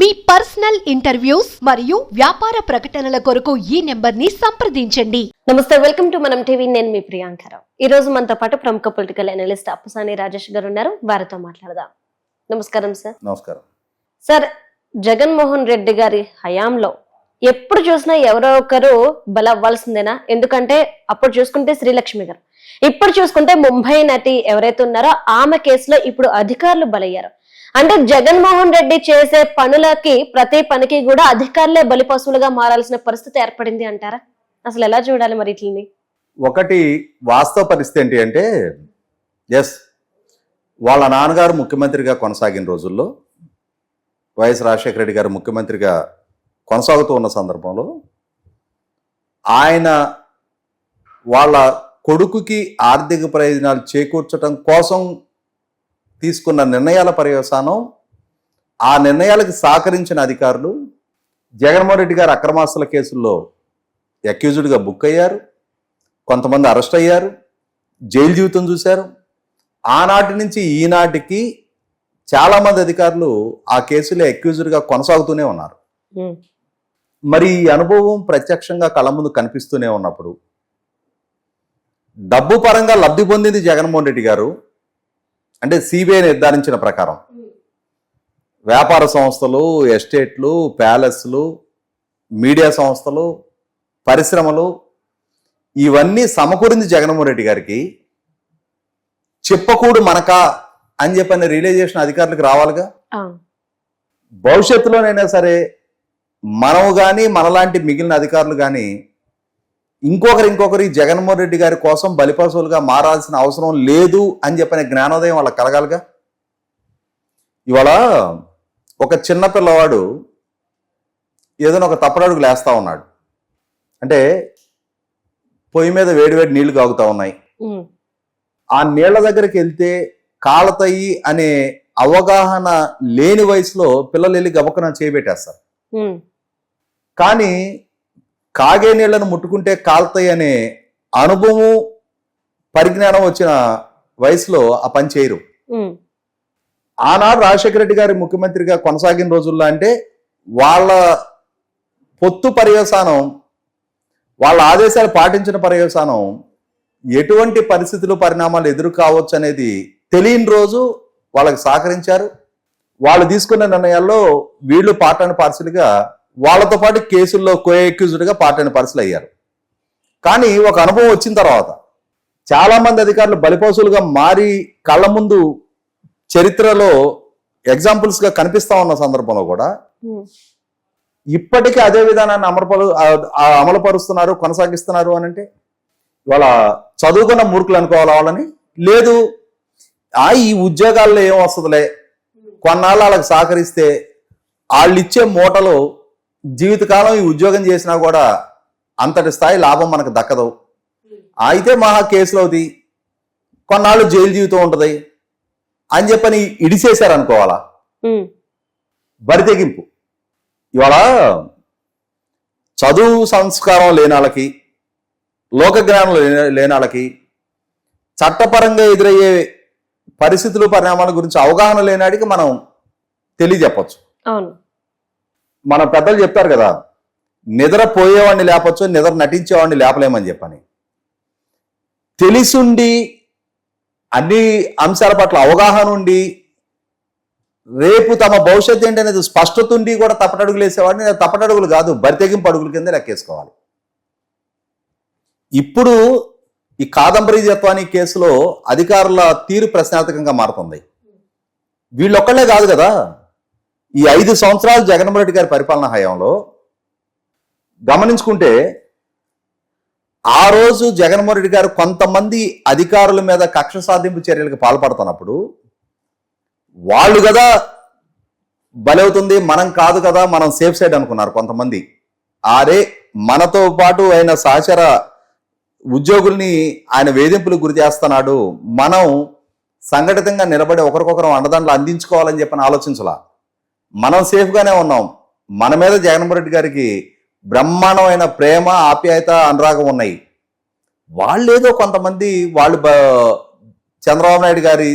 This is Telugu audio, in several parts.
మీ పర్సనల్ ఇంటర్వ్యూస్ మరియు వ్యాపార ప్రకటనల కొరకు ఈ నెంబర్ని సంప్రదించండి. నమస్తే వెల్కమ్ టు మనం టీవీ. నేను మీ ప్రియాంకరావు ఈ రోజు మనతో పాటు ప్రముఖ పొలిటికల్ అనలిస్ట్ అప్పసాని రాజేష్ గారు ఉన్నారు. వారితో మాట్లాడదాం. నమస్కారం సార్. నమస్కారం. సార్ జగన్మోహన్ రెడ్డి గారి హయాంలో ఎప్పుడు చూసినా ఎవరో ఒకరు బలవ్వాల్సిందేనా ఎందుకంటే అప్పుడు చూసుకుంటే శ్రీలక్ష్మి గారు. ఇప్పుడు చూసుకుంటే ముంబై నటి ఎవరైతే ఉన్నారో ఆమె కేసులో ఇప్పుడు అధికారులు బలయ్యారు. అంటే జగన్మోహన్ రెడ్డి చేసే పనులకి ప్రతి పనికి కూడా అధికారులే బలి పశువులుగా మారాల్సిన పరిస్థితి ఏర్పడింది అంటారా? అసలు ఎలా చూడాలి మరి ఇట్లని ఒకటి వాస్తవ పరిస్థితి ఏంటి అంటే ఎస్ వాళ్ళ నాన్నగారు ముఖ్యమంత్రిగా కొనసాగిన రోజుల్లో వైఎస్ రాజశేఖర రెడ్డి గారు ముఖ్యమంత్రిగా కొనసాగుతూ ఉన్న సందర్భంలో ఆయన వాళ్ళ కొడుకుకి ఆర్థిక ప్రయోజనాలు చేకూర్చడం కోసం తీసుకున్న నిర్ణయాల పర్యవసానం ఆ నిర్ణయాలకు సహకరించిన అధికారులు జగన్మోహన్ రెడ్డి గారు అక్రమాస్తుల కేసుల్లో అక్యూజ్డ్గా బుక్ అయ్యారు కొంతమంది అరెస్ట్ అయ్యారు జైలు జీవితం చూశారు. ఆనాటి నుంచి ఈనాటికి చాలామంది అధికారులు ఆ కేసులో అక్యూజ్డ్గా కొనసాగుతూనే ఉన్నారు. మరి ఈ అనుభవం ప్రత్యక్షంగా కళ్ళ ముందు కనిపిస్తూనే ఉన్నప్పుడు డబ్బు పరంగా లబ్ధి పొందింది జగన్మోహన్ రెడ్డి గారు అంటే సిబిఐ నిర్ధారించిన ప్రకారం. వ్యాపార సంస్థలు ఎస్టేట్లు ప్యాలెస్లు మీడియా సంస్థలు పరిశ్రమలు ఇవన్నీ సమకూరింది జగన్మోహన్ రెడ్డి గారికి. చెప్పకూడు మనకా అని చెప్పని రియలైజేషన్ అధికారులకు రావాలిగా? భవిష్యత్తులోనైనా సరే మనము కానీ మనలాంటి మిగిలిన అధికారులు కానీ ఇంకొకరు ఇంకొకరి జగన్మోహన్ రెడ్డి గారి కోసం బలిపశువులుగా మారాల్సిన అవసరం లేదు అని చెప్పిన జ్ఞానోదయం వాళ్ళకి కలగాలిగా? ఇవాళ ఒక చిన్న పిల్లవాడు ఏదైనా ఒక తప్పడడుగు లేస్తా ఉన్నాడు. అంటే పొయ్యి మీద వేడివేడి నీళ్ళు కాగుతా ఉన్నాయి. ఆ నీళ్ళ దగ్గరికి వెళ్తే కాలతయి అనే అవగాహన లేని వయసులో పిల్లలు వెళ్ళి గబక్కన చేయబెట్టేస్తారు కానీ కాగే నీళ్ళను ముట్టుకుంటే కాలుతాయి అనే అనుభవం పరిజ్ఞానం వచ్చిన వయసులో ఆ పని చేయరు. ఆనాడు రాజశేఖర రెడ్డి గారి ముఖ్యమంత్రిగా కొనసాగిన రోజుల్లో అంటే వాళ్ళ పొత్తు పర్యవసానం వాళ్ళ ఆదేశాలు పాటించిన పర్యవసానం ఎటువంటి పరిస్థితులు పరిణామాలు ఎదురు కావచ్చు అనేది తెలియని రోజు వాళ్ళకి సహకరించారు. వాళ్ళు తీసుకున్న నిర్ణయాల్లో వీళ్ళు అండ్ పార్సల్గా వాళ్ళతో పాటు కేసుల్లో కో గా పార్ట్ అండ్ పార్సల్ అయ్యారు. కానీ ఒక అనుభవం వచ్చిన తర్వాత చాలా మంది అధికారులు బలిపశువులుగా మారి కళ్ళ ముందు చరిత్రలో ఎగ్జాంపుల్స్గా కనిపిస్తా ఉన్న సందర్భంలో కూడా ఉమ్, ఇప్పటికీ అదే విధానాన్ని అమలుపరు అమలుపరుస్తున్నారు కొనసాగిస్తున్నారు అని అంటే ఇవాళ చదువుకున్న మూర్ఖులు అనుకోవాలా వాళ్ళని? లేదు. ఆ ఈ ఉద్యోగాల్లో ఏం వస్తుందిలే? కొన్నాళ్ళు వాళ్ళకి సహకరిస్తే వాళ్ళు ఇచ్చే మూటలో జీవితకాలం ఈ ఉద్యోగం చేసినా కూడా అంతటి స్థాయి లాభం మనకు దక్కదు. అయితే మహా కేసులు అవుతాయి కొన్నాళ్ళు జైలు జీవితం ఉంటుంది అని చెప్పని ఇడిసేశారు అనుకోవాలా బరి తెగింపు. ఇవాళ చదువు సంస్కారం లేని వాళ్ళకి లోక జ్ఞానం లేని లేని వాళ్ళకి చట్టపరంగా ఎదురయ్యే పరిస్థితులు పరిణామాల గురించి అవగాహన లేనాడికి మనం తెలియజెప్పచ్చు. అవును. మన పెద్దలు చెప్తారు కదా నిద్ర పోయేవాడిని లేపచ్చు నిద్ర నటించేవాడిని లేపలేమని చెప్పని. తెలిసుండి అన్ని అంశాల పట్ల అవగాహన ఉండి రేపు తమ భవిష్యత్తు ఏంటనేది స్పష్టత ఉండి కూడా తప్పటడుగులు వేసేవాడిని నేను తప్పటడుగులు కాదు బరితెగింపు అడుగుల కింద లెక్కేసుకోవాలి. ఇప్పుడు ఈ కాదంబరి జత్వాని కేసులో అధికారుల తీరు ప్రశ్నార్థకంగా మారుతుంది. వీళ్ళొక్కళ్ళే కాదు కదా ఈ ఐదు సంవత్సరాలు జగన్మోహన్ రెడ్డి గారి పరిపాలన హయాంలో గమనించుకుంటే ఆ రోజు జగన్మోహన్ రెడ్డి గారు కొంతమంది అధికారుల మీద కక్ష సాధింపు చర్యలకు పాల్పడుతున్నప్పుడు వాళ్ళు కదా బలవుతుంది మనం కాదు కదా మనం సేఫ్ సైడ్ అనుకున్నారు కొంతమంది. ఆరే మనతో పాటు ఆయన సహచర ఉద్యోగుల్ని ఆయన వేధింపులకు గురి చేస్తున్నాడు. మనం సంఘటితంగా నిలబడి ఒకరికొకరం అండదండలు అందించుకోవాలని చెప్పని ఆలోచించలా. మనం సేఫ్గానే ఉన్నాం. మన మీద జగన్మోహన్ రెడ్డి గారికి బ్రహ్మాండమైన ప్రేమ ఆప్యాయత అనురాగం ఉన్నాయి. వాళ్ళు ఏదో కొంతమంది వాళ్ళు చంద్రబాబు నాయుడు గారి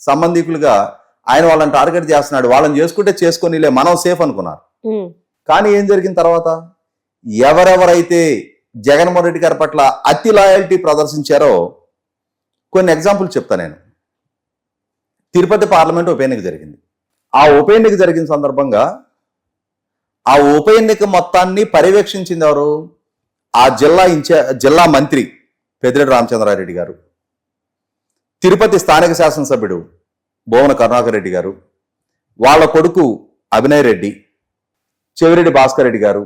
సంబంధికులుగా ఆయన వాళ్ళని టార్గెట్ చేస్తున్నాడు. వాళ్ళని చేసుకుంటే చేసుకొనిలే మనం సేఫ్ అనుకున్నారు. కానీ ఏం జరిగిన తర్వాత? ఎవరెవరైతే జగన్మోహన్ రెడ్డి గారి పట్ల అతి లాయల్టీ ప్రదర్శించారో కొన్ని ఎగ్జాంపుల్ చెప్తా నేను. తిరుపతి పార్లమెంట్ ఉప ఎన్నిక జరిగింది. ఆ ఉప ఎన్నిక జరిగిన సందర్భంగా ఆ ఉప ఎన్నిక మొత్తాన్ని పర్యవేక్షించింది ఎవరు? ఆ జిల్లా ఇన్ఛా జిల్లా మంత్రి పెద్దిరెడ్డి రామచంద్రారెడ్డి గారు. తిరుపతి స్థానిక శాసనసభ్యుడు భువన కరుణాకర్ రెడ్డి గారు వాళ్ళ కొడుకు అభినయ్ రెడ్డి చెవిరెడ్డి భాస్కర్ రెడ్డి గారు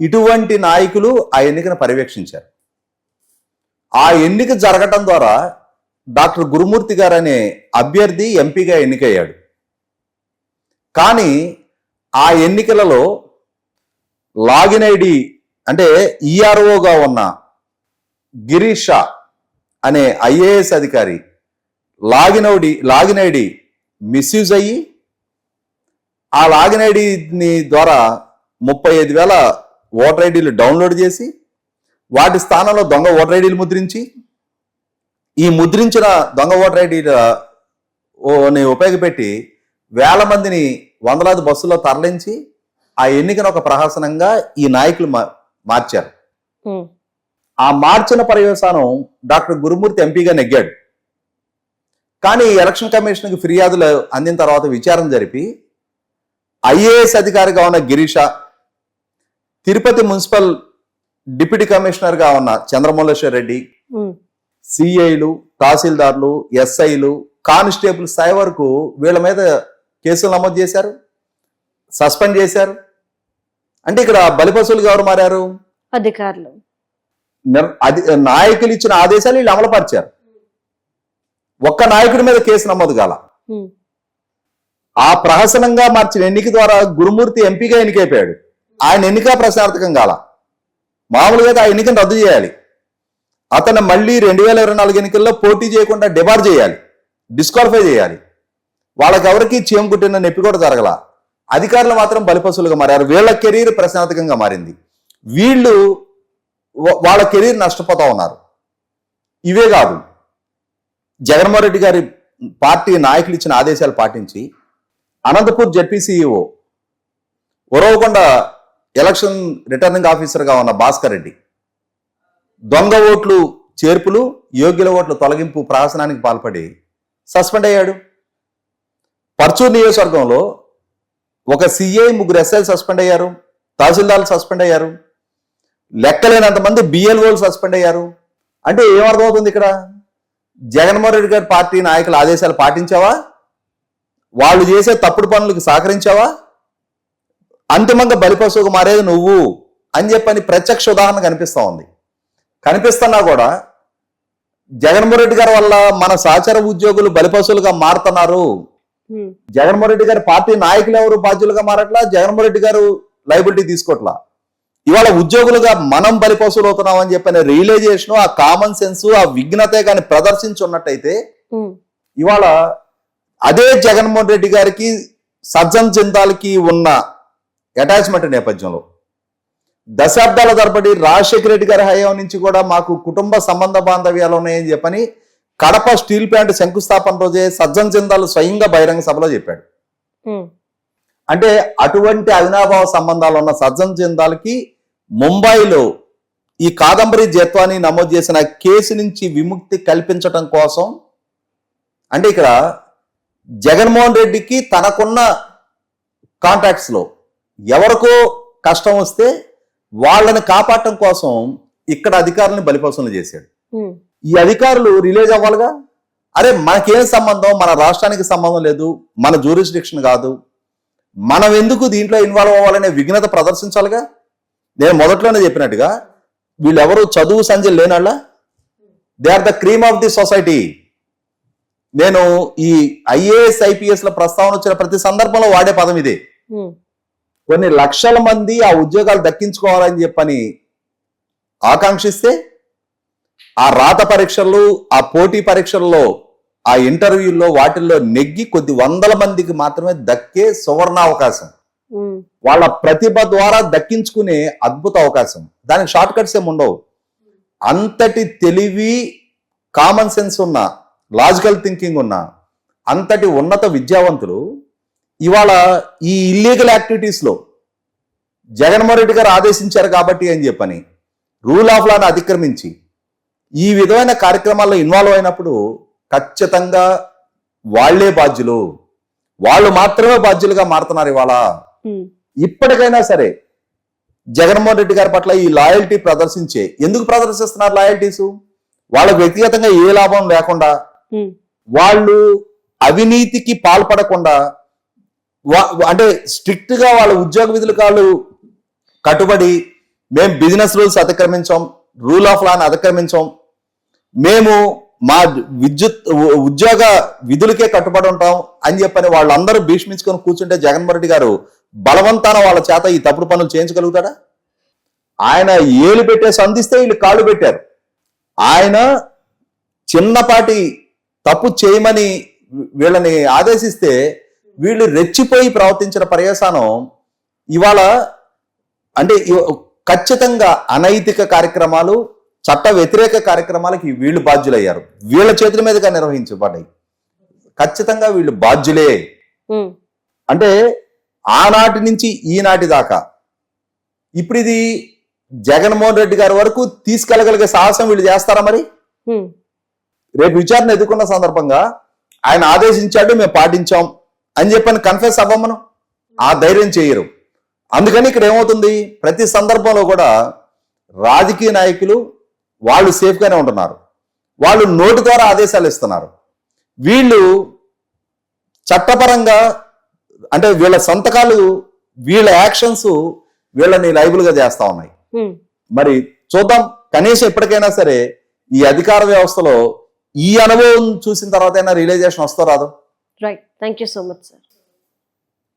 ఇటువంటి నాయకులు ఆ ఎన్నికను పర్యవేక్షించారు. ఆ ఎన్నిక జరగటం ద్వారా డాక్టర్ గురుమూర్తి గారు అనే అభ్యర్థి ఎంపీగా ఎన్నికయ్యాడు. కానీ ఆ ఎన్నికలలో లాగిన్ ఐడి అంటే ఈఆర్ఓగా ఉన్న గిరీష్ షా అనే ఐఏఎస్ అధికారి login ID login ID misuse అయ్యి ఆ లాగిన్ ఐడిని ద్వారా ముప్పై ఐదు వేల ఓటర్ ఐడీలు డౌన్లోడ్ చేసి వాటి స్థానంలో దొంగ ఓటర్ ఐడీలు ముద్రించి ఈ ముద్రించిన దొంగ ఓటర్ ఐడీని ఉపయోగపెట్టి వేల మందిని వందలాది బస్సుల్లో తరలించి ఆ ఎన్నికను ఒక ప్రహసనంగా ఈ నాయకులు మార్చారు. ఆ మార్చిన పర్యవసానం డాక్టర్ గురుమూర్తి ఎంపీగా నెగ్గాడు. కానీ ఎలక్షన్ కమిషన్కి ఫిర్యాదులు అందిన తర్వాత విచారణ జరిపి ఐఏఎస్ అధికారిగా ఉన్న గిరీష తిరుపతి మున్సిపల్ డిప్యూటీ కమిషనర్గా ఉన్న చంద్రమౌళేశ్వర్ రెడ్డి సిఐలు తహసీల్దార్లు ఎస్ఐలు కానిస్టేబుల్ స్థాయి వరకు వీళ్ళ మీద కేసులు నమోదు చేశారు సస్పెండ్ చేశారు. అంటే ఇక్కడ బలిపశువులుగా ఎవరు మారారు? అధికారులు. అది నాయకులు ఇచ్చిన ఆదేశాలు వీళ్ళు అమలుపరిచారు. ఒక్క నాయకుడి మీద కేసు నమోదు కాల. ఆ ప్రహసనంగా మార్చిన ఎన్నిక ద్వారా గురుమూర్తి ఎంపీగా ఎన్నికైపోయాడు. ఆయన ఎన్నిక ప్రశ్నార్థకం కాల. మామూలుగా ఆ ఎన్నికను రద్దు చేయాలి. అతను మళ్ళీ రెండు వేల ఇరవై నాలుగు ఎన్నికల్లో పోటీ చేయకుండా డిబార్ చేయాలి. డిస్క్వాలిఫై చేయాలి. వాళ్ళకి ఎవరికి చీమ కుట్టిన నొప్పి కూడా జరగల. అధికారులు మాత్రం బలిపశులుగా మారారు. వీళ్ళ కెరీర్ ప్రశ్నార్థకంగా మారింది. వీళ్ళు వాళ్ళ కెరీర్ నష్టపోతా ఉన్నారు. ఇవే కాదు. జగన్మోహన్ రెడ్డి గారి పార్టీ నాయకులు ఇచ్చిన ఆదేశాలు పాటించి Anantapur ZPCEO Uravakonda election returning ఆఫీసర్గా ఉన్న భాస్కర్ రెడ్డి దొంగ ఓట్లు చేర్పులు యోగ్యుల ఓట్ల తొలగింపు ప్రహసనానికి పాల్పడి సస్పెండ్ అయ్యాడు. పర్చూర్ నియోజకవర్గంలో ఒక సిఐ ముగ్గురు ఎస్ఐలు సస్పెండ్ అయ్యారు తహసీల్దార్లు సస్పెండ్ అయ్యారు లెక్కలేనంత మంది బిఎల్ఓలు సస్పెండ్ అయ్యారు. అంటే ఏమర్థమవుతుంది ఇక్కడ? జగన్మోహన్ రెడ్డి గారి పార్టీ నాయకుల ఆదేశాలు పాటించావా? వాళ్ళు చేసే తప్పుడు పనులకు సహకరించావా? అంతిమంగా బలిపశువుకు మారేది నువ్వు అని చెప్పని ప్రత్యక్ష ఉదాహరణ కనిపిస్తూ ఉంది. కనిపిస్తున్నా కూడా జగన్మోహన్ రెడ్డి గారి వల్ల మన సహచర ఉద్యోగులు బలిపశువులుగా మారుతున్నారు. జగన్మోహన్ రెడ్డి గారి పార్టీ నాయకులు ఎవరు? బాధ్యులుగా మారట్లా? జగన్మోహన్ రెడ్డి గారు లైబిలిటీ తీసుకోవట్లా ఇవాళ ఉద్యోగులుగా మనం బలిపశువులు అవుతున్నాం అని చెప్పిన రియలైజేషన్ ఆ కామన్ సెన్స్ ఆ విఘ్నతే కానీ ప్రదర్శించున్నట్టయితే ఇవాళ అదే జగన్మోహన్ రెడ్డి గారికి సజ్జన్ జిందాల్కి ఉన్న అటాచ్మెంట్ నేపథ్యంలో. దశాబ్దాల తరబడి రాజశేఖర రెడ్డి గారి హయాం నుంచి కూడా మాకు కుటుంబ సంబంధ బాంధవ్యాలు ఉన్నాయని చెప్పని కడప స్టీల్ ప్లాంట్ శంకుస్థాపన రోజే సజ్జన్ జిందాల్ స్వయంగా బహిరంగ సభలో చెప్పాడు. అంటే అటువంటి అవినాభావ సంబంధాలు ఉన్న సజ్జన్ జిందాల్కి ముంబైలో ఈ కాదంబరి జత్వాని నమోదు చేసిన కేసు నుంచి విముక్తి కల్పించటం కోసం అంటే ఇక్కడ జగన్మోహన్ రెడ్డికి తనకున్న కాంటాక్ట్స్లో ఎవరికో కష్టం వస్తే వాళ్ళని కాపాడటం కోసం ఇక్కడ అధికారులను బలిపశులు చేశాడు. ఈ అధికారులు రిలీజ్ అవ్వాలిగా? అరే మనకేం సంబంధం? మన రాష్ట్రానికి సంబంధం లేదు. మన జ్యూరిస్డిక్షన్ కాదు. మనం ఎందుకు దీంట్లో ఇన్వాల్వ్ అవ్వాలనే విఘ్నత ప్రదర్శించాలిగా? నేను మొదట్లోనే చెప్పినట్టుగా వీళ్ళెవరు చదువు Sanjay లేనాళ్ళ? They are the cream of the society నేను ఈ ఐఏఎస్ ఐపీఎస్ ల ప్రస్తావన వచ్చిన ప్రతి సందర్భంలో వాడే పదం ఇదే. కొన్ని లక్షల మంది ఆ ఉద్యోగాలు దక్కించుకోవాలని చెప్పని ఆకాంక్షిస్తే ఆ రాత పరీక్షలు ఆ పోటీ పరీక్షల్లో ఆ ఇంటర్వ్యూల్లో వాటిల్లో నెగ్గి కొద్ది వందల మందికి మాత్రమే దక్కే సువర్ణావకాశం. వాళ్ళ ప్రతిభ ద్వారా దక్కించుకునే అద్భుత అవకాశం. దానికి షార్ట్ కట్స్ ఏమి ఉండవు. అంతటి తెలివి కామన్ సెన్స్ ఉన్న లాజికల్ థింకింగ్ ఉన్న అంతటి ఉన్నత విద్యావంతులు ఇవాళ ఈ ఇల్లీగల్ యాక్టివిటీస్లో జగన్మోహన్ రెడ్డి గారు ఆదేశించారు కాబట్టి అని చెప్పని రూల్ ఆఫ్ లాను అతిక్రమించి ఈ విధమైన కార్యక్రమాల్లో ఇన్వాల్వ్ అయినప్పుడు ఖచ్చితంగా వాళ్ళే బాధ్యులు. వాళ్ళు మాత్రమే బాధ్యులుగా మారుతున్నారు ఇవాళ. ఇప్పటికైనా సరే జగన్మోహన్ రెడ్డి గారి పట్ల ఈ లాయల్టీ ప్రదర్శించే ఎందుకు ప్రదర్శిస్తున్నారు లాయల్టీస్? వాళ్ళకు వ్యక్తిగతంగా ఏ లాభం లేకుండా వాళ్ళు అవినీతికి పాల్పడకుండా అంటే స్ట్రిక్ట్గా వాళ్ళ ఉద్యోగ విధులు కాళ్ళు కట్టుబడి మేము బిజినెస్ రూల్స్ అతిక్రమించాం రూల్ ఆఫ్ లాని అతిక్రమించాం మేము మా విద్యుత్ ఉద్యోగ విధులకే కట్టుబడి ఉంటాం అని చెప్పని వాళ్ళందరూ భీష్మించుకొని కూర్చుంటే జగన్మోహన్ రెడ్డి గారు బలవంతాన వాళ్ళ చేత ఈ తప్పుడు పనులు చేయించగలుగుతాడా? ఆయన ఏలు పెట్టేసి అందిస్తే వీళ్ళు కాళ్ళు పెట్టారు. ఆయన చిన్నపాటి తప్పు చేయమని వీళ్ళని ఆదేశిస్తే వీళ్ళు రెచ్చిపోయి ప్రవర్తించిన పర్యవసానం ఇవాళ అంటే ఖచ్చితంగా అనైతిక కార్యక్రమాలు చట్ట వ్యతిరేక కార్యక్రమాలకి వీళ్ళు బాధ్యులయ్యారు. వీళ్ళ చేతుల మీదుగా నిర్వహించబడ్డాయి. ఖచ్చితంగా వీళ్ళు బాధ్యులే. అంటే ఆనాటి నుంచి ఈనాటి దాకా ఇప్పుడు ఇది జగన్మోహన్ రెడ్డి గారి వరకు తీసుకెళ్ళగలిగే సాహసం వీళ్ళు చేస్తారా మరి? రేపు విచారణ ఎదుర్కొన్న సందర్భంగా ఆయన ఆదేశించాడు మేము పాటించాం అని చెప్పని కన్ఫెస్ అవ్వమను. ఆ ధైర్యం చేయరు. అందుకని ఇక్కడ ఏమవుతుంది? ప్రతి సందర్భంలో కూడా రాజకీయ నాయకులు వాళ్ళు సేఫ్ గానే ఉంటున్నారు. వాళ్ళు నోటి ద్వారా ఆదేశాలు ఇస్తున్నారు. వీళ్ళు చట్టపరంగా అంటే వీళ్ళ సంతకాలు వీళ్ళ యాక్షన్స్ వీళ్ళని లైబుల్గా చేస్తా ఉన్నాయి. మరి చూద్దాం. కనీసం ఎప్పటికైనా సరే ఈ అధికార వ్యవస్థలో ఈ అనుభవం చూసిన తర్వాత రియలైజేషన్ వస్తో రాదు? Right thank you so much sir